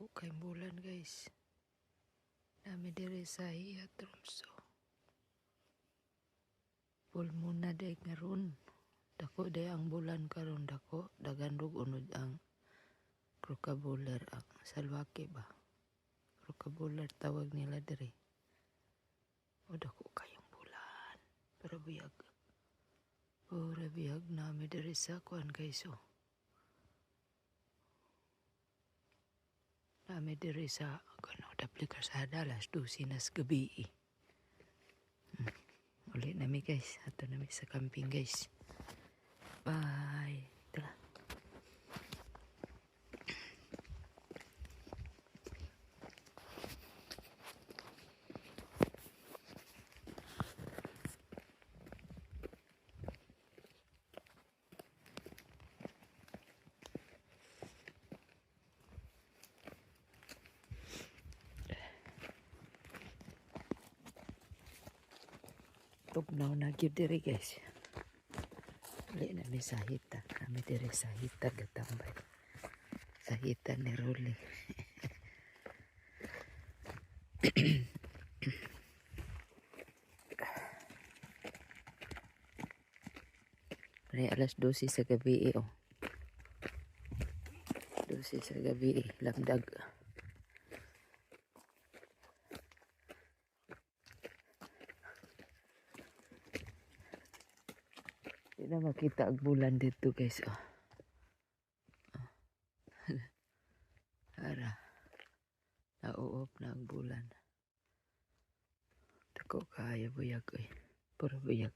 aku bulan guys. Nama dere saya tromso pulmuna de ngerun. Dako de ang bulan karon dako dagandog unod ang krokabular ang salwake ba. Krokabular tawag nila dere o oh, dako kayong bulan. Pero biyag Ora biyag nami dere sa kuan guys oh. Nami diri sa kano dapli karsada alas 12 nas gabi. Hmm. Uli nami guys. Ato nami sa camping guys. Bye. Tugnaw na gyud diri guys. Uli nami sa hita. Kami diri sa hita gatambay. Sa hita ni Rolly. Pre alas 12 sa gabi eh, oh. 12 sa gabi eh, lamdag. Di na makita ang bulan dito guys. Oh. Oh. Ara. Nauop na ang bulan. Tako kaya buyag eh. Puro buyag.